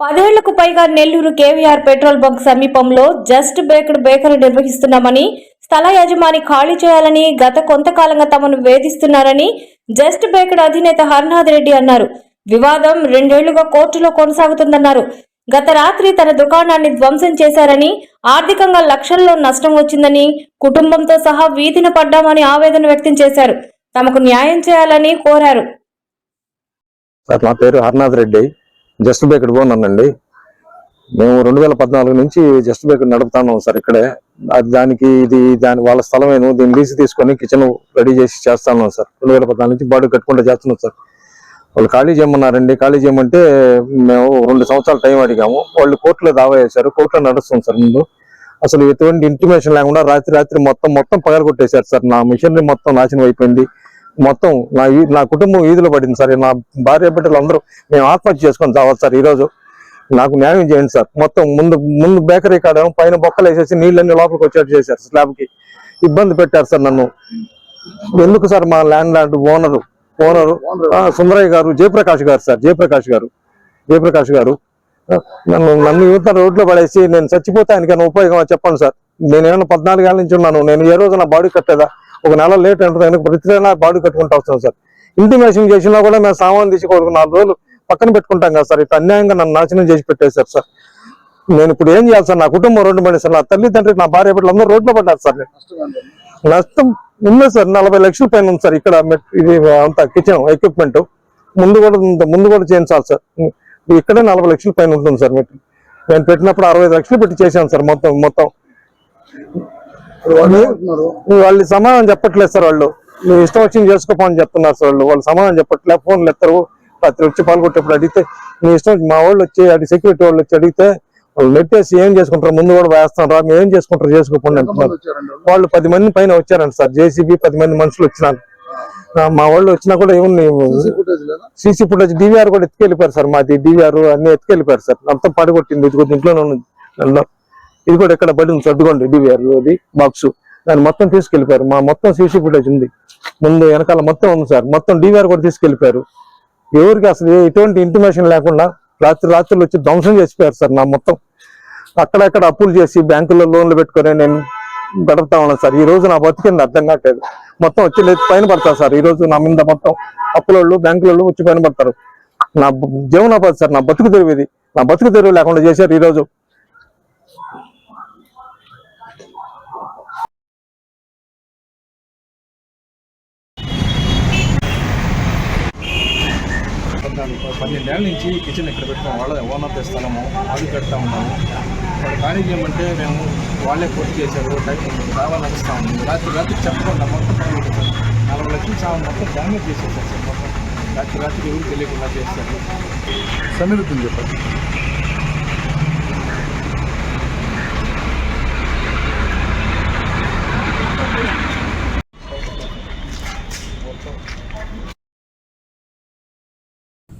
పైగా Nellore KVR petrol bunk సమీపంలో just baked bakery నిర్వహిస్తున్నామని స్థల యజమాని ఖాళీ చేయాలని గత కొంతకాలంగా తమను వేధిస్తున్నారని జస్ట్ బేక్డ్ అధినేత హర్నాథ్ రెడ్డి అన్నారు. వివాదం రెండేళ్ళుగా కోర్టులో కొనసాగుతుందన్నారు. గత రాత్రి తన దుకాణాన్ని ధ్వంసం చేశారని ఆర్థికంగా లక్షల్లో నష్టం వచ్చిందని కుటుంబంతో సహా వీధిన పడ్డామని ఆవేదన వ్యక్తం చేశారు. తమకు న్యాయం చేయాలని కోరారు. సార్ నా పేరు Harnath Reddy. Just baked owner అండి మేము రెండు వేల పద్నాలుగు నుంచి జస్ట్ బేకడ్ నడుపుతాను సార్ ఇక్కడే. అది దానికి ఇది దాని వాళ్ళ స్థలమేను. దీన్ని లీజు తీసుకొని కిచెన్ రెడీ చేసి చేస్తాను సార్. రెండు వేల పద్నాలుగు నుంచి బాడీ కట్టుకుంటూ చేస్తున్నాం సార్. వాళ్ళు ఖాళీ చేయమన్నారండి. ఖాళీ చేయమంటే మేము రెండు సంవత్సరాలు టైం అడిగాము. వాళ్ళు కోర్టులో దావా చేశారు. కోర్టులో నడుస్తుంది సార్ ముందు. అసలు ఎటువంటి ఇంటిమేషన్ లేకుండా రాత్రి రాత్రి మొత్తం మొత్తం పగలగొట్టేశారు సార్. నా మిషనరీ మొత్తం నాశనం అయిపోయింది. మొత్తం నా ఈ- నా కుటుంబం వీధిలో పడింది సార్. నా భార్య బిడ్డలు అందరూ మేము ఆత్మహత్య చేసుకొని చావాలి సార్ ఈరోజు. నాకు న్యాయం చేయండి సార్. మొత్తం ముందు ముందు బేకరీ కాడ పైన బొక్కలు వేసేసి నీళ్ళన్నీ లోపలికి వచ్చేట్టు చేశారు స్లాబ్కి ఇబ్బంది పెట్టారు సార్ నన్ను. ఎందుకు సార్ మా land land owner owner Sundarayya garu Jayaprakash garu sir Jayaprakash గారు జయప్రకాష్ గారు. నన్ను నన్ను యువత రోడ్లో పడేసి నేను చచ్చిపోతే ఆయనకైనా ఉపయోగం చెప్పండి సార్. నేను ఏమైనా పద్నాలుగేళ్ళ నుంచి ఉన్నాను. నేను ఏ రోజు నా బాడీ కట్టేదా ఒక నెల లేట్ ఉంటుంది ఆయనకు ప్రతి నెల బాడీ కట్టుకుంటా వస్తాను సార్? ఇంటిమేషన్ చేసినా కూడా మేము సామాన్ తీసి ఒక నాలుగు రోజులు పక్కన పెట్టుకుంటాం కదా సార్. ఇట్లా అన్యాయంగా నన్ను నాశనం చేసి పెట్టేశారు సార్. నేను ఇప్పుడు ఏం చేయాలి సార్? నా కుటుంబం రోడ్డు పడి సార్. నా తల్లిదండ్రి నా భార్య బిడ్డలు అందరూ రోడ్లో పడ్డారు సార్. నష్టం ఉంది సార్. నలభై లక్షల పైన ఉంది సార్. ఇక్కడ ఇది అంతా కిచెన్ ఎక్విప్మెంట్ ముందు కూడా ముందు కూడా చేయించాలి సార్. ఇక్కడే నలభై లక్షల పైన ఉంటుంది సార్ మీకు నేను పెట్టినప్పుడు అరవై లక్షలు పెట్టి చేశాను సార్ మొత్తం మొత్తం. వాళ్ళు సమాధానం చెప్పట్లేదు సార్ వాళ్ళు. నువ్వు ఇష్టం వచ్చింది చేసుకోపోని చెప్తున్నారు సార్ వాళ్ళు. వాళ్ళు సమాధానం చెప్పట్లేదు ఫోన్లు ఎత్తారు. రాత్రి వచ్చి పాల్గొట్టేప్పుడు అడిగితే నీ ఇష్టం మా వాళ్ళు వచ్చి అడిగి సెక్యూరిటీ వాళ్ళు వచ్చి అడిగితే వాళ్ళు నెట్టేసి ఏం చేసుకుంటారు? ముందు కూడా వేస్తాను రా మేము ఏం చేసుకుంటారు? చేసుకోపోండి అంటున్నారు. వాళ్ళు? పది మంది పైన వచ్చారంట సార్. జేసీబీ పది మంది మనుషులు వచ్చినారు. మా వాళ్ళు వచ్చినా కూడా ఏముంది? సీసీ ఫుటేజ్ డివిఆర్ కూడా ఎత్తుకెళ్ళిపోయారు సార్ మాది. డివిఆర్ అన్ని ఎత్తుకెళ్ళిపోయారు సార్. అంతా పడగొట్టింది. ఇది ఇది కూడా ఇక్కడ పడింది సర్దుకోండి డివిఆర్ అది బాక్స్ దాన్ని మొత్తం తీసుకెళ్ళిపోయారు మా మొత్తం సీసీ ఫుటేజ్ ఉంది. ముందు వెనకాల మొత్తం ఉంది సార్. మొత్తం డివిఆర్ కూడా తీసుకెళ్ళిపోయారు ఎవరికి అసలు ఎటువంటి ఇంటిమేషన్ లేకుండా రాత్రి రాత్రులు వచ్చి ధ్వంసం చేసిపోయారు సార్ నా మొత్తం. అక్కడక్కడ అప్పులు చేసి బ్యాంకుల్లో లోన్లు పెట్టుకొని నేను గడుపుతా ఉన్నాను సార్. ఈ రోజు నా బతికింది అర్థం కావట్లేదు. మొత్తం వచ్చి పైన పడతారు సార్. ఈ రోజు నా మీద మొత్తం అప్పులోళ్ళు బ్యాంకులలో వచ్చి పైన పడతారు. నా జీవనోపాధి సార్. నా బతుకు తెరువు ఇది. నా బతుకు తెరువు లేకుండా చేశారు ఈ దాని పన్నెండేళ్ళ నుంచి కిచెన్ ఇక్కడ పెట్టుకున్నాం? వాళ్ళ ఓనర్ తెస్తాము అది పెడతా ఉన్నాము వాళ్ళ కానీ ఏమంటే మేము వాళ్ళే పూర్తి చేశారు టైం బాగా నడుస్తా ఉంది. రాత్రి రాత్రి చెప్పకుండా మొత్తం నలభై లక్షలు సామాన్ మొత్తం డ్యామేజ్ చేసేసారు సార్ మొత్తం. రాత్రి రాత్రి ఎవరు తెలియకుండా చేస్తారు. సమీరుతుంది చెప్పండి.